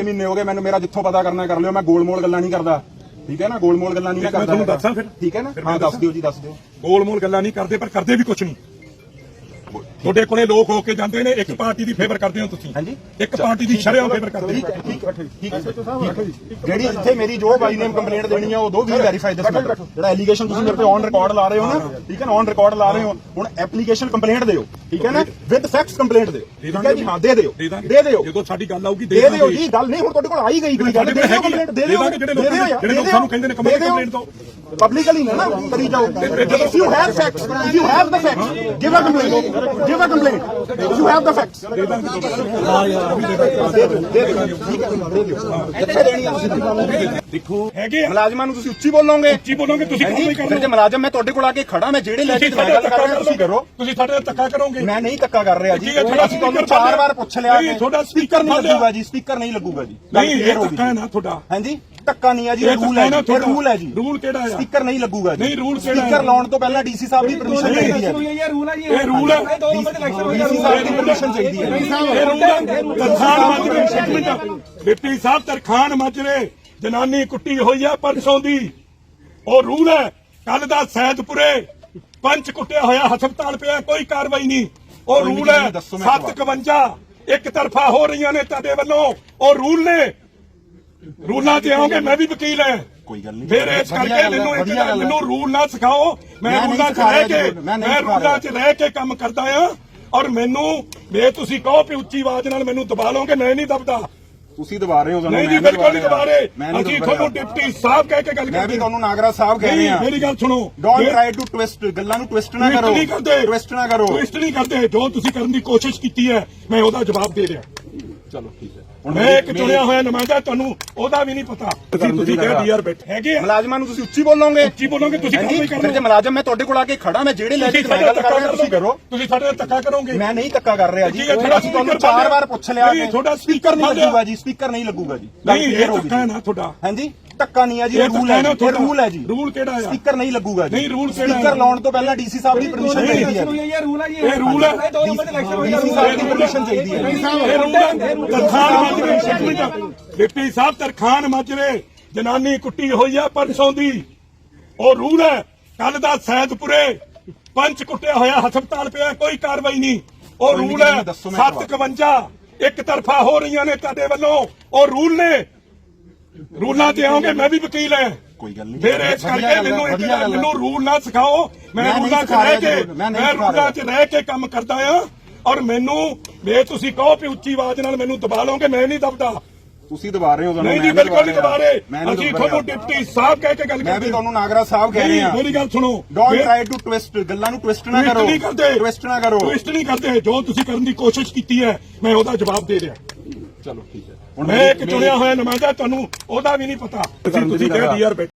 6 ਮਹੀਨੇ ਹੋ ਗਏ ਮੈਨੂੰ ਮੇਰਾ ਜਿੱਥੋਂ ਪਤਾ ਕਰਨਾ ਕਰ ਲਿਓ ਮੈਂ ਗੋਲ-ਮੋਲ ਗੱਲਾਂ ਨਹੀਂ ਕਰਦਾ ਠੀਕ ਹੈ ਨਾ ਗੋਲ-ਮੋਲ ਗੱਲਾਂ ਨਹੀਂ ਮੈਂ ਕਰਦਾ ਤੁਹਾਨੂੰ ਹੈਗਾ। ਦੱਸਾਂ ਫਿਰ? ਠੀਕ ਹੈ ਨਾ ਹਾਂ ਦੱਸ। ਦਿਓ ਜੀ ਦੱਸ ਦਿਓ ਗੋਲ ਮੋਲ ਗੱਲਾਂ ਨਹੀਂ ਕਰਦੇ ਪਰ ਕਰਦੇ ਵੀ ਕੁਝ ਨਹੀਂ ਤੁਹਾਡੇ ਕੋਲੇ ਲੋਕ ਹੋ ਕੇ ਜਾਂਦੇ ਨੇ ਇੱਕ ਪਾਰਟੀ ਦੀ ਫੇਵਰ ਕਰਦੇ ਹੋ ਤੁਸੀਂ। ਹਾਂਜੀ। ਇੱਕ ਪਾਰਟੀ ਦੀ ਸ਼ਰਿਆਂ ਫੇਵਰ ਕਰਦੇ ਠੀਕ ਹੈ ਠੀਕ ਹੈ ਠੀਕ ਹੈ। ਜਿਹੜੀ ਇੱਥੇ ਮੇਰੀ ਜੋ ਬਾਈ ਨੇਮ ਕੰਪਲੇਂਟ ਦੇਣੀ ਹੈ ਉਹ ਦੋ ਵੀ ਵੈਰੀਫਾਈ ਦਿਸ। ਮੈਟਰ ਜਿਹੜਾ ਐਲੀਗੇਸ਼ਨ ਤੁਸੀਂ ਮੇਰੇ ਤੇ ਔਨ ਰਿਕਾਰਡ ਲਾ ਰਹੇ ਹੋ ਨਾ ਠੀਕ ਹੈ ਨਾ ਔਨ ਰਿਕਾਰਡ ਲਾ ਰਹੇ ਹੋ। ਹੁਣ ਐਪਲੀਕੇਸ਼ਨ ਕੰਪਲੇਂਟ ਦਿਓ ਠੀਕ ਹੈ ਨਾ? ਵਿਦ ਫੈਕਟਸ ਕੰਪਲੇਂਟ ਦਿਓ। ਠੀਕ ਹੈ ਜੀ? ਹਾਂ ਦੇ ਦਿਓ। ਦੇ ਦੇ ਦਿਓ। ਜਦੋਂ ਸਾਡੀ ਗੱਲ ਆਊਗੀ ਦੇ ਦਿਓ ਜੀ। ਗੱਲ ਨਹੀਂ ਹੁਣ ਤੁਹਾਡੇ ਕੋਲ ਆਈ ਗਈ ਕੋਈ ਗੱਲ ਦੇ ਦਿਓ ਆ। ਕੰਪਲੇਂਟ ਦੇ ਦਿਓ। ਦੇ ਜਿਹੜੇ ਦੇ ਦਿਓ ਲੋਕ- ਦੇ। ਸਾਨੂੰ ਕਹਿੰਦੇ ਨੇ ਕੰਪਲੇਂਟ ਦੇ ਦਿਓ। ਕੰਪਲੇਂਟ ਦਿਓ। ਪਬਲਿਕਲੀ ਨਾ ਨਾ ਕਰੀ ਜਾਓ। if you have facts if you have the facts give a complaint give a complaint you have the facts. ਦੇਖੋ ਹੈਗੇ ਆ। ਮੁਲਾਜ਼ਮਾਂ ਨੂੰ ਤੁਸੀਂ ਉੱਚੀ ਬੋਲੋਗੇ? ਉੱਚੀ ਬੋਲੋਗੇ ਤੁਸੀਂ ਕੰਮ ਹਾਂਜੀ ਨਹੀਂ ਫਿਰ ਕਰਦੇ ਜੇ ਮੁਲਾਜ਼ਮ ਮੈਂ ਤੁਹਾਡੇ ਕੋਲ ਆ ਕੇ ਖੜਾ ਮੈਂ ਜਿਹੜੇ ਲੈ ਕੇ ਤੁਸੀਂ ਮੈਂ ਸਾਡੇ ਗੱਲ ਕਰ ਰਿਹਾ ਤੁਸੀਂ ਕਰੋ। ਤੁਸੀਂ ਸਾਡੇ ਨਾਲ ਧੱਕਾ ਕਰੋਗੇ। ਮੈਂ ਨਹੀਂ ਧੱਕਾ ਕਰ ਰਿਹਾ ਜੀ। ਅਸੀਂ ਤੁਹਾਨੂੰ ਚਾਰ ਵਾਰ ਪੁੱਛ ਲਿਆ ਤੁਹਾਡਾ ਸਪੀਕਰ ਨਹੀਂ speaker ਲੱਗੂਗਾ ਜੀ ਸਪੀਕਰ ਨਹੀਂ ਲੱਗੂਗਾ ਜੀ। ਗੱਲ ਨਹੀਂ clear ਇਹ ਹੋ ਗਈ ਧੱਕਾ ਹੈ ਨਾ ਤੁਹਾਡਾ। ਹਾਂਜੀ? ਧੱਕਾ ਨਹੀਂ ਹੈ ਜੀ ਰੂਲ ਹੈ ਜੀ ਰੂਲ ਹੈ ਜੀ। ਰੂਲ ਕਿਹੜਾ ਹੈ ਸਪੀਕਰ ਨਹੀਂ ਲੱਗੂਗਾ ਜੀ। ਨਹੀਂ, rule ਕਿਹੜਾ? ਸਪੀਕਰ ਲਾਉਣ ਤੋਂ ਪਹਿਲਾਂ ਡੀਸੀ ਸਾਹਿਬ ਦੀ ਪਰਮਿਸ਼ਨ ਚਾਹੀਦੀ ਹੈ। ਇਹ ਰੂਲ ਹੈ ਜੀ ਇਹ ਰੂਲ ਹੈ। ਡੀਸੀ ਸਾਹਿਬ ਦੀ ਪਰਮਿਸ਼ਨ ਚਾਹੀਦੀ ਹੈ। ਇਹ ਰੂਲ ਹੈ। ਤਰਖਾਨ ਮਾਜਰੇ ਇੱਕ ਮਿੰਟ। ਡਿਪਟੀ ਸਾਹਿਬ ਤਰਖਾਨ ਮਾਜਰੇ ਜਨਾਨੀ ਕੁੱਟੀ ਹੋਈ ਹੈ ਪਰਸੋਂ ਦੀ। ਉਹ ਰੂਲ ਹੈ। ਕੱਲ ਦਾ ਸੈਦਪੁਰੇ ਪੰਚ ਕੁੱਟਿਆ ਹੋਇਆ ਹਸਪਤਾਲ ਪਿਆ ਕੋਈ ਕਾਰਵਾਈ ਨਹੀਂ। ਉਹ ਰੂਲ ਹੈ। ਜੀ, ਦੱਸੋ ਮੈਨੂੰ 751 ਇੱਕ ਤਰਫਾ ਹੋ ਰਹੀਆਂ ਨੇ ਤੁਹਾਡੇ ਵੱਲੋਂ। ਉਹ ਰੂਲ ਨੇ। ਰੂਲਾਂ ਤੇ ਆਉਂਗੇ ਮੈਂ ਵੀ ਵਕੀਲ ਹਾਂ। ਕੋਈ ਗੱਲ ਨਹੀਂ। ਫਿਰ ਇਸ ਕਰਕੇ ਮੈਨੂੰ ਇੱਕ। ਮੈਨੂੰ ਰੂਲ ਨਾ ਸਿਖਾਓ। ਮੈਂ ਨਹੀਂ ਰੂਲਾਂ 'ਚ ਰਹਿ ਕੇ ਮੈਂ ਨਹੀਂ ਰੂਲਾਂ। 'ਚ ਰਹਿ ਕੇ ਕੰਮ ਕਰਦਾ ਆ। ਔਰ ਮੈਨੂੰ ਜੇ ਤੁਸੀਂ ਕਹੋ ਕਿ ਉੱਚੀ ਆਵਾਜ਼ ਨਾਲ ਮੈਨੂੰ ਦਬਾ ਲਓਗੇ ਮੈਂ ਨਹੀਂ ਦਬਦਾ। ਤੁਸੀਂ ਦਬਾ ਰਹੇ ਹੋ ਸਾਨੂੰ ਨਹੀਂ ਜੀ ਬਿਲਕੁਲ ਨਹੀਂ ਦਬਾ ਰਹੇ। ਮੈਂ ਨਹੀਂ ਅਸੀਂ ਤੁਹਾਨੂੰ। ਡਿਪਟੀ ਸਾਹਿਬ ਕਹਿ ਕੇ ਗੱਲ ਮੈਂ ਵੀ ਕਰਦੇ ਤੁਹਾਨੂੰ ਨਾਗਰਾ ਸਾਹਿਬ ਕਹਿ ਨਹੀਂ ਰਿਹਾ। ਮੇਰੀ ਗੱਲ ਸੁਣੋ। ਡੋਨਟ ਟ੍ਰਾਈ ਟੂ ਟਵਿਸਟ ਗੱਲਾਂ ਨੂੰ ਟਵਿਸਟ ਨਾ ਕਰੋ। ਨਹੀਂ ਕਰਦੇ। ਟਵਿਸਟ ਨਾ ਕਰੋ। ਟਵਿਸਟ ਨਹੀਂ ਕਰਦੇ। ਜੋ ਤੁਸੀਂ ਕਰਨ ਦੀ ਕੋਸ਼ਿਸ਼ ਕੀਤੀ ਹੈ ਮੈਂ ਉਹਦਾ ਜਵਾਬ ਦੇ ਰਿਹਾ। ਚਲੋ ਠੀਕ ਹੈ। ਮੈਂ ਇੱਕ ਚੁਣਿਆ ਹੋਇਆ ਨੁਮਾਇੰਦਾ ਤੁਹਾਨੂੰ ਉਹਦਾ ਵੀ ਨਹੀਂ ਪਤਾ। ਤੁਸੀਂ ਤੁਸੀਂ ਕਿਹਾ ਡੀਆਰ ਬੈਠ ਹੈਗੇ ਆ। ਮੁਲਾਜ਼ਮਾਂ ਨੂੰ ਤੁਸੀਂ ਉੱਚੀ ਬੋਲੋਗੇ? ਉੱਚੀ ਬੋਲੋਗੇ ਤੁਸੀਂ ਕੰਮ ਹਾਂਜੀ ਨਹੀਂ ਫਿਰ ਕਰਦੇ ਜੇ ਮੁਲਾਜ਼ਮ ਮੈਂ ਤੁਹਾਡੇ ਕੋਲ ਆ ਕੇ ਖੜਾ ਮੈਂ ਜਿਹੜੇ ਲੈ ਕੇ ਤੁਸੀਂ ਮੈਂ ਗੱਲ ਕਰ ਰਿਹਾ ਤੁਸੀਂ ਕਰੋ। ਤੁਸੀਂ ਸਾਡੇ ਨਾਲ ਧੱਕਾ ਕਰੋਗੇ। ਮੈਂ ਨਹੀਂ ਧੱਕਾ ਕਰ ਰਿਹਾ ਜੀ। ਅਸੀਂ ਤੁਹਾਨੂੰ ਚਾਰ ਵਾਰ ਪੁੱਛ ਲਿਆ ਤੁਹਾਡਾ ਸਪੀਕਰ ਨਹੀਂ ਲੱਗੂਗਾ ਜੀ ਸਪੀਕਰ ਨਹੀਂ ਲੱਗੂਗਾ ਜੀ। ਨਹੀਂ ਇਹ ਧੱਕਾ ਹੈ ਨਾ ਤੁਹਾਡਾ ਹਾਂਜੀ? ਧੱਕਾ ਨਹੀਂ ਹੈ ਜੀ ਇਹ ਰੂਲ ਹੈ ਜੀ ਇਹ ਰੂਲ ਹੈ ਜੀ। ਰੂਲ ਕਿਹੜਾ ਹੈ ਸਪੀਕਰ ਨਹੀਂ ਲੱਗੂਗਾ ਜੀ। ਨਹੀਂ, rule ਕਿਹੜਾ? ਸਪੀਕਰ ਲਾਉਣ ਤੋਂ ਪਹਿਲਾਂ ਡੀਸੀ ਸਾਹਿਬ ਦੀ ਪਰਮਿਸ਼ਨ ਚਾਹੀਦੀ ਹੈ। ਇਹ ਰੂਲ ਹੈ ਜੀ। ਇਹ ਰੂਲ ਹੈ। ਇਹ ਦੋ ਨੰਬਰ ਦੇ ਇਲੈਕਸ਼ਨ ਹੋਈ ਡੀਸੀ ਸਾਹਿਬ ਦੀ ਪਰਮਿਸ਼ਨ ਚਾਹੀਦੀ ਹੈ। ਇਹ ਰੂਲ ਹੈ। ਤਰਖਾਨ ਮਾਜਰੇ ਇੱਕ ਮਿੰਟ। ਡਿਪਟੀ ਸਾਹਿਬ ਤਰਖਾਨ ਮਾਜਰੇ ਜਨਾਨੀ ਕੁੱਟੀ ਹੋਈ ਹੈ ਪਰਸੋਂ ਦੀ। ਉਹ ਰੂਲ ਹੈ। ਕੱਲ ਦਾ ਸੈਦਪੁਰੇ ਪੰਚ ਕੁੱਟਿਆ ਹੋਇਆ ਹਸਪਤਾਲ ਪਿਆ ਕੋਈ ਕਾਰਵਾਈ ਨਹੀਂ। ਉਹ ਰੂਲ ਹੈ। ਜੀ, ਦੱਸੋ ਮੈਨੂੰ 751 ਇੱਕ ਤਰਫਾ ਹੋ ਰਹੀਆਂ ਨੇ ਤੁਹਾਡੇ ਵੱਲੋਂ। ਉਹ ਰੂਲ ਨੇ। ਰੂਲਾਂ ਤੇ ਆਉਂਗੇ ਮੈਂ ਵੀ ਵਕੀਲ ਹਾਂ। ਕੋਈ ਗੱਲ ਨਹੀਂ। ਫਿਰ ਇਸ ਕਰਕੇ ਮੈਨੂੰ ਇੱਕ। ਮੈਨੂੰ ਰੂਲ ਨਾ ਸਿਖਾਓ। ਮੈਂ ਨਹੀਂ ਰੂਲਾਂ 'ਚ ਰਹਿ ਕੇ ਮੈਂ ਨਹੀਂ ਰੂਲਾਂ 'ਚ ਰਹਿ ਕੇ ਕੰਮ ਕਰਦਾ ਆ। ਔਰ ਮੈਨੂੰ ਜੇ ਤੁਸੀਂ ਕਹੋ ਕਿ ਉੱਚੀ ਆਵਾਜ਼ ਨਾਲ ਮੈਨੂੰ ਦਬਾ ਲਓਗੇ ਮੈਂ ਨਹੀਂ ਦਬਦਾ। ਤੁਸੀਂ ਦਬਾ ਰਹੇ ਹੋ ਸਾਨੂੰ ਨਹੀਂ ਜੀ ਬਿਲਕੁਲ ਨਹੀਂ ਦਬਾ ਰਹੇ। ਮੈਂ ਨਹੀਂ ਅਸੀਂ ਦਬਾ ਤੁਹਾਨੂੰ ਰਿਹਾ। ਡਿਪਟੀ ਸਾਹਿਬ ਕਹਿ ਕੇ ਗੱਲ ਮੈਂ ਵੀ ਕਰਦੇ। ਤੁਹਾਨੂੰ ਨਾਗਰਾ ਸਾਹਿਬ ਕਹਿ ਨਹੀਂ ਰਿਹਾ। ਮੇਰੀ ਗੱਲ ਸੁਣੋ। ਡੋਨਟ ਟ੍ਰਾਈ ਟੂ ਟਵਿਸਟ ਗੱਲਾਂ ਨੂੰ ਟਵਿਸਟ ਨਾ ਕਰੋ। ਨਹੀਂ ਕਰਦੇ। ਟਵਿਸਟ ਨਾ ਕਰੋ। ਟਵਿਸਟ ਨਹੀਂ ਕਰਦੇ। ਜੋ ਤੁਸੀਂ ਕਰਨ ਦੀ ਕੋਸ਼ਿਸ਼ ਕੀਤੀ ਹੈ ਮੈਂ ਉਹਦਾ ਜਵਾਬ ਦੇ ਰਿਹਾ। ਚਲੋ ਠੀਕ ਹੈ। ਮੈਂ ਇੱਕ ਚੁਣਿਆ ਹੋਇਆ ਨੁਮਾਇੰਦਾ ਤੁਹਾਨੂੰ ਉਹਦਾ ਵੀ ਨਹੀਂ ਪਤਾ। ਤੁਸੀਂ ਕਿਹਾ ਬੈਠ